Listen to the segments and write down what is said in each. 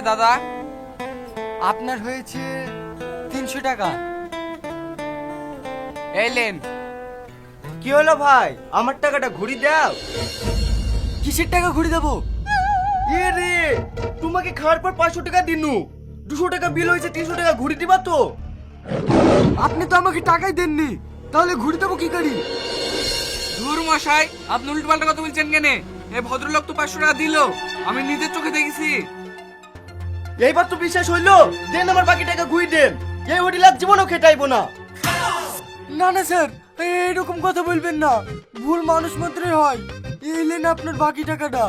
হয়েছে দাদা? আপনার হয়েছে তিনশো টাকা। এলেন কি হলো ভাই? আমার টাকাটা ঘুরি দাও। কিসের টাকা ঘুরে দেবো? এ রে তোমাকে খাওয়ার পর পাঁচশো টাকা দিনু। দুশো টাকা বিল হয়েছে তিনশো টাকা ঘুরি দিবা তো। আপনি তো আমাকে টাকাই দেননি। তাহলে ঘুরে দেবো কি করি? ধুর মশাই আপনি উল্টোপাল্টা কথা বলছেন কেনে? এই ভদ্রলোক তো পাঁচশো টাকা দিল। আমি নিজের চোখে দেখেছি। এইবার তো বিশ্বাস হইল দেন আমার বাকি টাকা ঘুরি দেন। এই হোটেল আর জীবনও খেটাইবো না। না না স্যার এরকম কথা বলবেন না। ভুল মানুষ মাত্রই হয়। এলেন আপনার বাকি টাকাটা।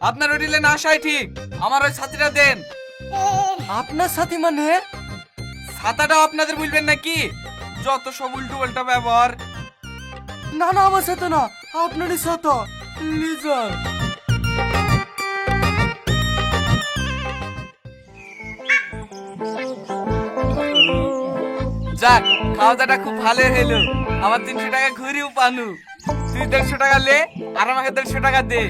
আপনার হোটেলে না আসাই ঠিক। আমার ওই সাথীটা দেন। আপনার সাথী মানে? ছাতাটাও আপনাদের বলবেন নাকি? যত সব উল্টো পাল্টা ব্যবহার। না না আমার সাথে না। আপনারই সাথে লিজার। যাক খাওয়া দাওয়াটা খুব ভালো হলো আমার তিনশো টাকা ঘুরিও পানু। তুই দেড়শো টাকা লে আর আমাকে দেড়শো টাকা দে।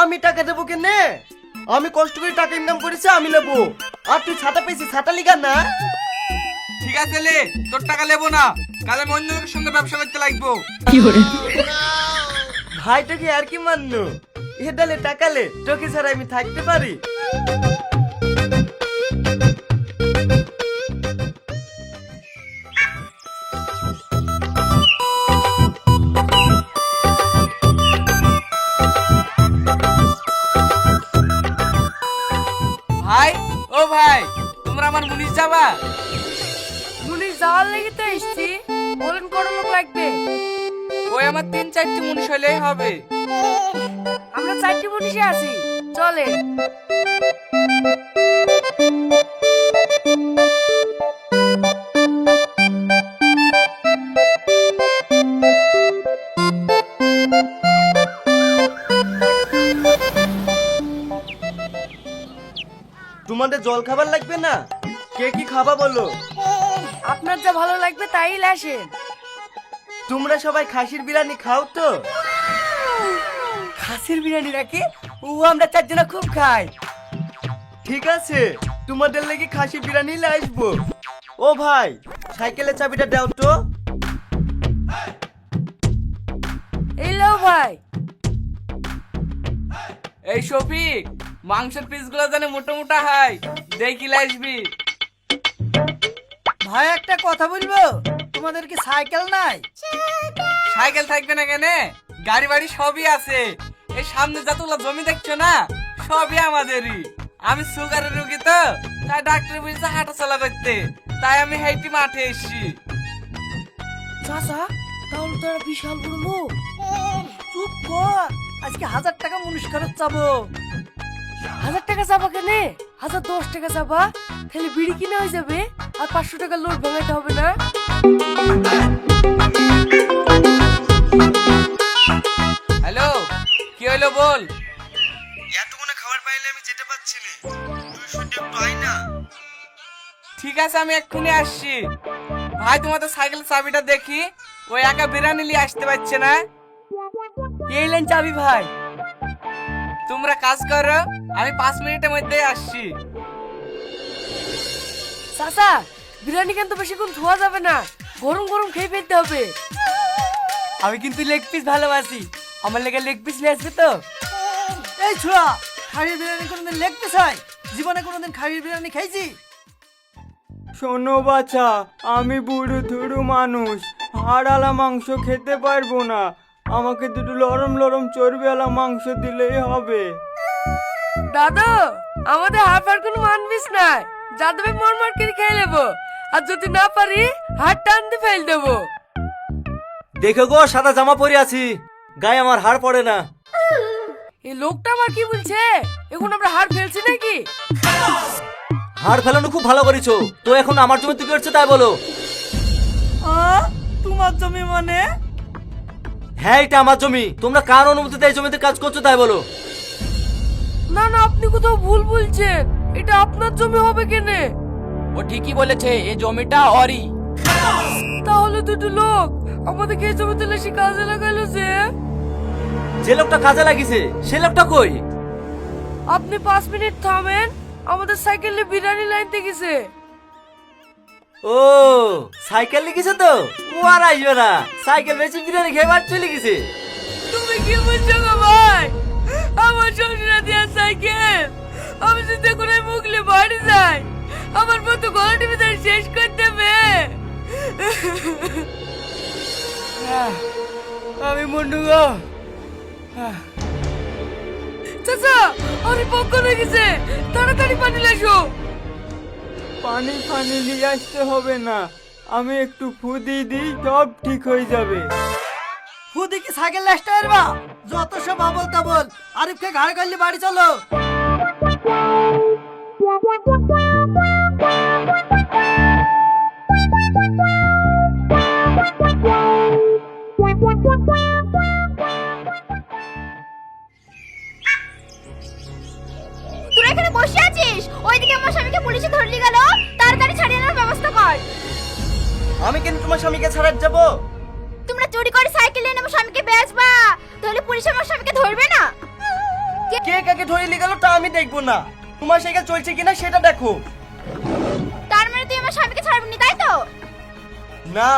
আমি টাকা দেবো কেনে? আমি কষ্ট করে টাকা ইনকাম করেছি আমি নেব। আর তুই ছাতা পেয়েছি ছাতা লিগা না? ঠিক আছে লে তোর টাকা নেব না। কাল আমি অন্য লোকের সঙ্গে ব্যবসা করতে লাগবো। ভাইটাকে আর কি মানলো এ ডালে টাকালে তোকে ছাড়া আমি থাকতে পারি। ও ভাই তোমরা আমার মুনিশ যাবা? মুনিশ যাওয়ার লেগে তো এসছি। বলেন কত লোক লাগবে? ওই আমার তিন চারটি মুনিশ হলেই হবে। আমরা চারটি মুনিশে আছি। চলে তোমাদের জল খাবার লাগবে না? কে কি খাবা বলো? আপনার যা ভালো লাগবে তাই আসেন তোমরা সবাই খাসির বিরিয়ানি খাও তো? খাসির বিরিয়ানি নাকি? ও আমরা চারজনা খুব খাই। ঠিক আছে তোমাদের লেগে খাসি বিরিয়ানি নিয়ে আসব। ও ভাই সাইকেলের চাবিটা দাও তো। এই লো ভাই। এই শফিক মাংসের পিসগুলো জানে মোটা মোটা হয়। দেখি আসবি ভাই একটা কথা বলব? তোমাদের কি সাইকেল নাই? সাইকেল থাকবে না কেন? গাড়ি বাড়ি সবই আছে। এই সামনে যতগুলো জমি দেখছ না সবই আমাদেরই। আমি সুগারের রোগী তো তাই ডাক্তার বলছে হাঁটা চলা করতে। তাই আমি হেঁটে মাঠে এসছি। চাচা তাহলে তো বিশাল বড় লোক। চুপ কর আজকে হাজার টাকা মুনিশ খরচ চাবো। হাজার টাকা চাপা কেনে? হাজার দশ টাকা চাপা তাহলে বিড়ি কিনে হয়ে যাবে আর পাঁচশো টাকা লোড ভাঙাইতে হবে না। হ্যালো কি হইল বল? এতক্ষণে খাবার পাইলে আমি যেতে পারছি না। তুই শুনতে পাই না। ঠিক আছে আমি এক্ষুনি আসছি। ভাই তোমাদের সাইকেল চাবিটা দেখি। ওই একা বিরিয়ানি নিয়ে আসতে পারছে না। এই লাইন চাবি ভাই। তোমরা কাজ করো আমি পাঁচ মিনিটের মধ্যে আসছি। চাচা বিরিয়ানি কিন্তু বেশিক্ষণ ধোয়া যাবে না। গরম গরম খেয়ে ফেলতে হবে। আমি কিন্তু লেগ পিস ভালোবাসি। আমার লেগে লেগ পিস নিয়ে আসবে তো? এই ছোড়া খাবির বিরিয়ানি কোনোদিন লেগ পিস হয়? জীবনে কোনোদিন খাবির বিরিয়ানি খাইছি? শোনো বাছা আমি বুড়ো ধুরু মানুষ। হাড়ালা মাংস খেতে পারব না। আমাকে দুটো লরম লরম চর্বিওয়ালা মাংস দিলেই হবে। দাদু আমাদের হাফ আর কোনো মানবিস নাই। যা দেবে মর মর করে খেয়ে নেব। আর যদি না পারি হাত টানতে ফেল দেবো। দেখো গো সাদা জামা পরে আছি। গায়ে আমার হাড় পড়ে না। এই লোকটা আবার কি বলছে? এখন আমরা হার ফেলছি নাকি? হাড় ফেলানো খুব ভালো করেছ। তো এখন আমার জমিতে কি করছে তাই বলো। তোমার জমি মানে? হ্যাঁ এটা আমার জমি। তোমরা কার অনুমতিতে এই জমিতে কাজ করছ তাই বলো। না না আপনি কোথাও ভুল বলছেন। এটা আপনার জমি হবে কেনে? ও ঠিকই বলেছে এই জমিটা অরি। তাহলে দুটো লোক আমাদের এই জমিতে লেসি কাজে লাগাইলো যে। যে লোকটা কাজে লাগিছে সে লোকটা কই? আপনি পাঁচ মিনিট থামেন আমাদের সাইকেলে বিরিয়ানি লাইন গেছে। ও, সাইকেল লিখেছে তো? আর আসবে না। সাইকেল বেশি বিরিয়ানি খেয়ে বার চলে গেছে। তুমি কি বুঝছ গো ভাই? আমার শ্বশুরা দেওয়া সাইকেল। আমি যদি এখন মুখলে বাড়ি যাই, আমার মতো গলা টিভি তার শেষ করে দেবে। আমি মুন্ডু গো। চাচা আমি পক্ষ লেগেছে তাড়াতাড়ি পানি লাসো। পানি ফানি নিয়ে আসতে হবে না আমি একটু ফু দিয়ে দিই সব ঠিক হয়ে যাবে ফুদি কি সাইকেল লাস্ট পারবা যত সব আবল তাবল আরিফকে ঘাড় করলে বাড়ি চলো তোরা এখানে বসে আছিস? ওইদিকে আমার স্বামীকে পুলিশে ধরলি গেল। তাড়াতাড়ি ছাড়িয়ে নেওয়ার ব্যবস্থা কর। আমি কিন্তু তোমার স্বামীকে ছাড়ার যাব। তোমরা চুরি করে সাইকেল এনে আমার স্বামীকে বেচবা। তাহলে পুলিশ আমার স্বামীকে ধরবে না? কে কাকে ধরে নিয়ে গেল তা আমি দেখব না। তোমার সাইকেল চলছে কিনা সেটা দেখো। তার মানে তুই আমার স্বামীকে ছাড়বি তাই তো? না।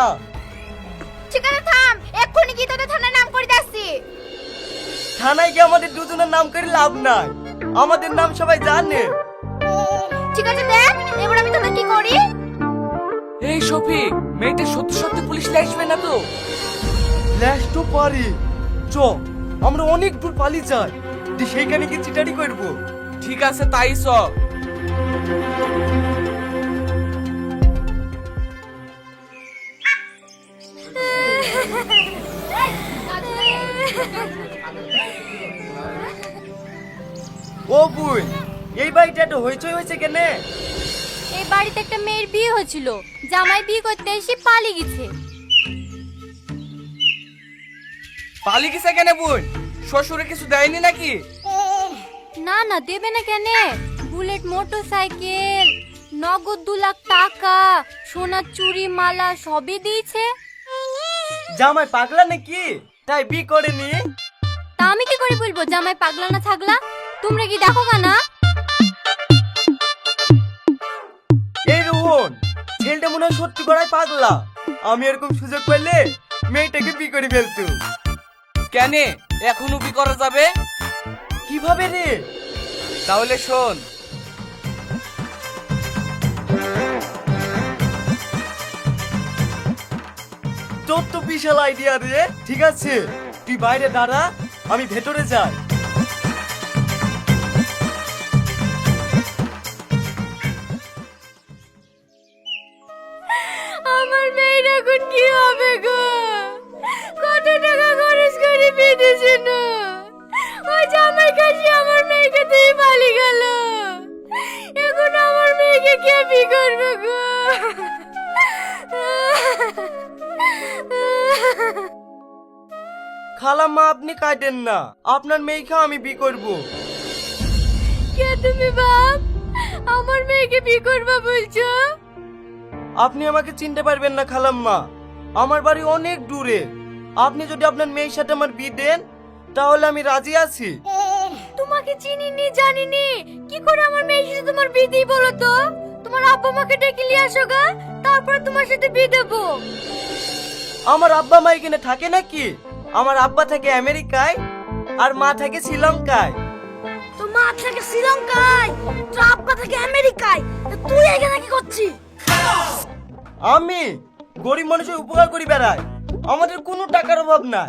ঠিক আছে থাম। এক্ষুনি গিয়ে তোদের থানায় নাম করে দিচ্ছি থানায় গিয়ে আমাদের দুজনের নাম করে লাভ নাই। আমাদের নাম সবাই জানে। ঠিক আছে দেখ এবার আমি তোদের কি করি? এই শফিক মেয়েটা সত্যি সত্যি পুলিশ আসবে না তো? ল্যাস্ট তো পারি। চ আমরা অনেক দূর পালিয়ে যাই। দিয়ে সেইখানে গিয়ে চিটারি করব। ঠিক আছে তাই সব ও বুই এই বাড়িটা একটু হইচই হয়েছে কেনে? এই বাড়িতে একটা মেয়ের বিয়ে হয়েছিল জামাই বিয়ে করতে এসে পালিয়ে গেছে। পালি গেছে কেন বোন শ্বশুরে কিছু দেয়নি নাকি? না না দেবে না কেন। বুলেট মোটরসাইকেল নগদ দু লাখ টাকা সোনার চুড়ি মালা সবই দিয়েছে। জামাই পাগলা নাকি? তাই বি করেনি? তা আমি কি করে বলব জামাই পাগলা না থাকলা তোমরা কি দেখো না এই রোহন ছেলেটা মনে হয় সত্যি করাই পাগলা। আমি এরকম সুযোগ পেলে মেয়েটাকে বি করে ফেলতো। কেন এখনও বি করা যাবে? কীভাবে রে? তাহলে শোন। তোর তো বিশাল আইডিয়া রে ঠিক আছে? তুই বাইরে দাঁড়া আমি ভেতরে যাই। বি করবে গো। খালাম্মা আপনি কাটেন না। আপনার মেয়েকে আমি বি করব। কে তুমি বাপ? আমার মেয়েকে বি করবা বলছো? আপনি আমাকে চিনতে পারবেন না খালাম্মা। আমার বাড়ি অনেক দূরে। আপনি যদি আপনার মেয়ের সাথে আমার বিয়ে দেন তাহলে আমি রাজি আছি। তোমাকে চিনিনি জানিনি। কি করে আমার মেয়ের সাথে তোমার বিয়ে দিই বলো তো? তোমার আব্বা মাকে ডেকে নিয়ে আসো গা তারপরে তোমার সাথে বিয়ে দেবো। আমার আব্বা মা এখানে থাকে নাকি? আমার আব্বা থাকে আমেরিকায় আর মা থাকে শ্রীলঙ্কায়। তো মা থাকে শ্রীলঙ্কায় তো আব্বা থাকে আমেরিকায় তো তুই এখানে কি করছিস? আমি গরিব মানুষের উপকার করি বেড়াই আমাদের কোনো টাকার অভাব নাই।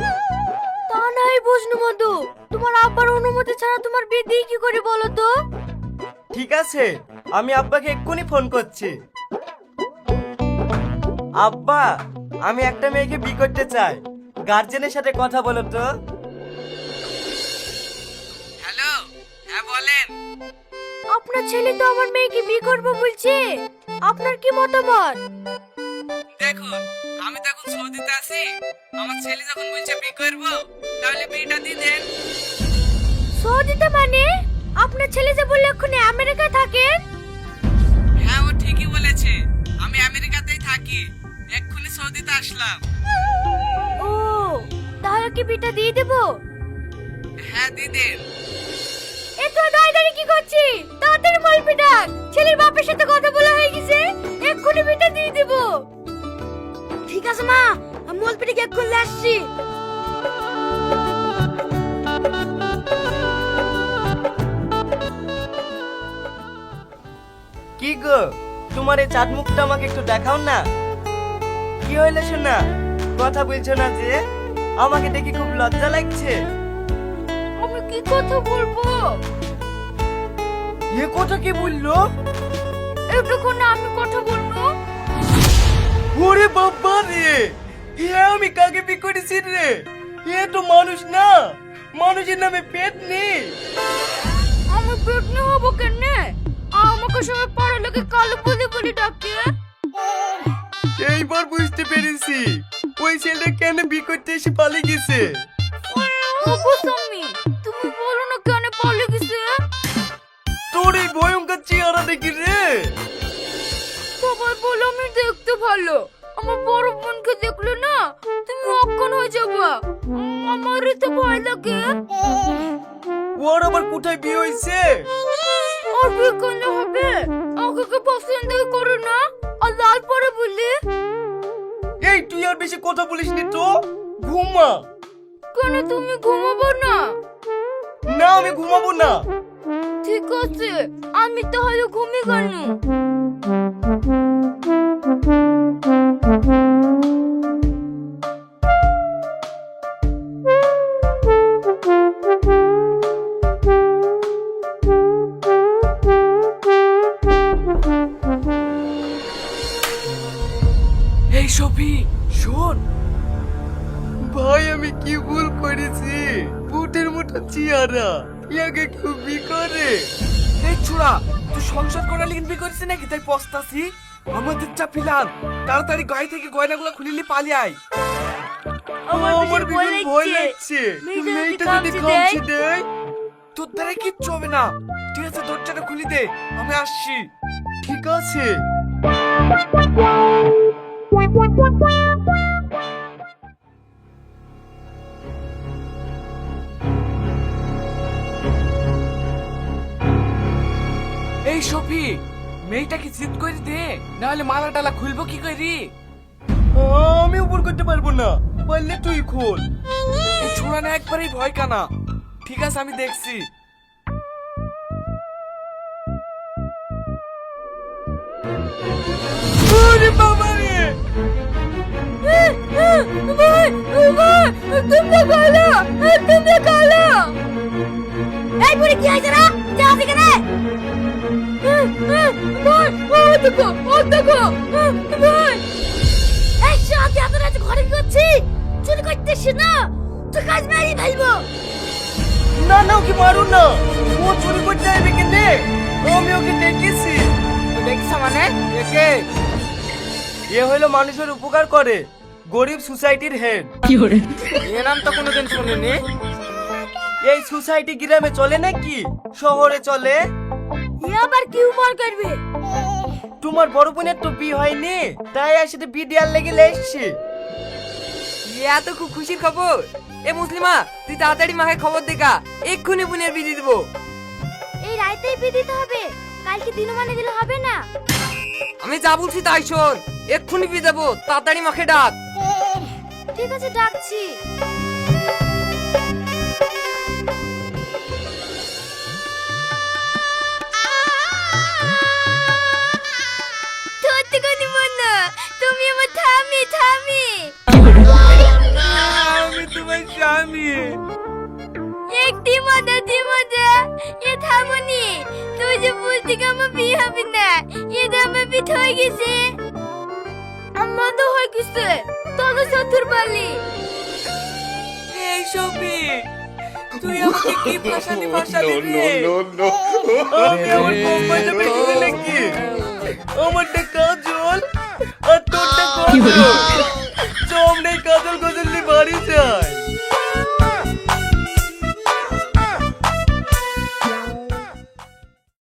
তা নাই বুঝনু মধু তোমার আব্বার অনুমতি ছাড়া তোমার বিয়ে দিই কি করে বলো তো? ঠিক আছে আমি আব্বাকে এক্ষুনি ফোন করছি। আব্বা আমি একটা মেয়েকে বি করতে চাই। গার্জেনের সাথে কথা বলো তো। হ্যালো হ্যাঁ বলেন। আপনার ছেলে তো আমার মেয়েকে বিয়ে করব বলছে। আপনার কি মতামত? দেখুন আমি তো এখন সৌদিতে আছি আমার ছেলে যখন বলছে বি করব তাহলে বিটা দিয়ে দেন। সৌদিতে মানে? আপনার ছেলে যে বললে এক্ষুনি আমেরিকায় থাকেন বলেছে আমি আমেরিকাতেই থাকি। এক্ষুনি সৌদিতে আসলাম। ও তাহলে কি বিটা দিয়ে দেবো? হ্যাঁ দিয়ে দেন এ তো দাঁড়িয়ে দাঁড়িয়ে কি করছি? তাড়াতাড়ি বলবি ডাক ছেলের বাপের সাথে কথা বলা হয়ে গেছে। এক্ষুনি বিটা দিয়ে দেব। ঠিক আছে মা আমি মলপিটিকে এক্ষুনি আসছি। কি গো? তোমার এই চাঁদ মুখটা আমাকে একটু দেখাও না। কি হইল শোনা কথা বলছো না যে? আমাকে দেখে খুব লজ্জা লাগছে। আমি কি কথা বলব? এ কথা কি বলল? একটুক্ষণ আমি কথা বলব। ওরে বাবা রে! এ আমি কাকে বি করেছি রে? এ তো মানুষ না। মানুষের নামে পেট নেই। আমি পেট না হব কেন আমাকে সবাই পাড়ার লোকে কালো বলে বলে ডাকে। এইবার বুঝতে পেরেছি। ওই ছেলেটা কেন বি করতে এসে পালিয়ে গেছে? ওগো তুমি বলো না কেন পালিয়ে গেছে? তোর এই ভয়ঙ্কর চেহারা দেখি রে। সবাই বলো আমি দেখতে ভালো। আমার বড় বোনকে দেখলে না তুমি অক্ষণ হয়ে যাবা। আমার তো ভয় লাগে। ওর আবার কোথায় বিয়ে হয়েছে? আর বিয়ে হবে। আমাকে কি পছন্দ করো না। আর লাল পরে বললি? এই তুই আর বেশি কথা বলিস নি তো। ঘুমা। কেন তুমি ঘুমাবো না? না আমি ঘুমাবো না। ঠিক আছে আমি তাহলে ঘুমিয়ে গেল ইয়াকে কেউ করে। এই চূড়া তুই সংসার করা লিখবি করিস নাকি? তাই পস্তাছি আমাদের চা ফিলান তাড়াতাড়ি গাড়ি থেকে গয়নাগুলো খুলিলি পালিয়ে আয়। আমার ভীষণ ভয় লাগছে। মেয়েটা যদি খামছে দেয় তোর দ্বারা কিচ্ছু হবে না। ঠিক আছে দরজাটা খুলি দে আমি আসছি। ঠিক আছে। এই সফি মেয়েটাকে জিত করে দে নাহলে মালা টালা খুলবো কি করি? আমি উপর করতে পারব না পারলে তুই খোল। ছোড়া না একবারেই ভয় কানা। ঠিক আছে আমি দেখছি। বাবা রে দেখো ও দেখো ভাই। এই সাথে এত রাত ঘরে কি করছি চুরি করতেছি না তো কাজ মারি ফেলব। না না ওকে মারুন না। ও চুরি করতে যাবে কেনে। আমি ওকে ডেকেছি। দেখিস মানে? একে। এ হলো মানুষের উপকার করে গরিব সোসাইটির হেড। এ নাম তো কোনোদিন শুনিনি। এই সোসাইটি গ্রামে চলে নাকি? শহরে চলে? এ আবার কি উপর করবে? তোমার বড় বোনের তো বিয়ে হয়নি তাই আসলে বিয়ে দেওয়ার লেগে এসছি। এত খুব খুশির খবর? এ মুসলিমা তুই তাড়াতাড়ি মাকে খবর দেখা এক্ষুনি বুনের বিয়ে দিব। এই রাইতেই বিয়ে দিতে হবে কালকে দিন মানে দিলে হবে না। আমি যা বলছি তাই শোন এক্ষুনি বিয়ে দেবো তাড়াতাড়ি মাকে ডাক। ঠিক আছে ডাকছি। থামি থামি আমি তোমার স্বামী। একটি মজা দি মজা এ থামনি। তুই যে বলতি কি আমার বিয়ে হবে না এ আমার বিয়ে হয়ে গেছে। আমার তো হয়ে গেছে তবে সতুর বালি। এই সফি তুই আমাকে কি ফাঁসানি ফাঁসালি রে আমি আমার আমারটা কাজল আর पार्टी हो रही है। जो हमने काजल काजल ने से आए।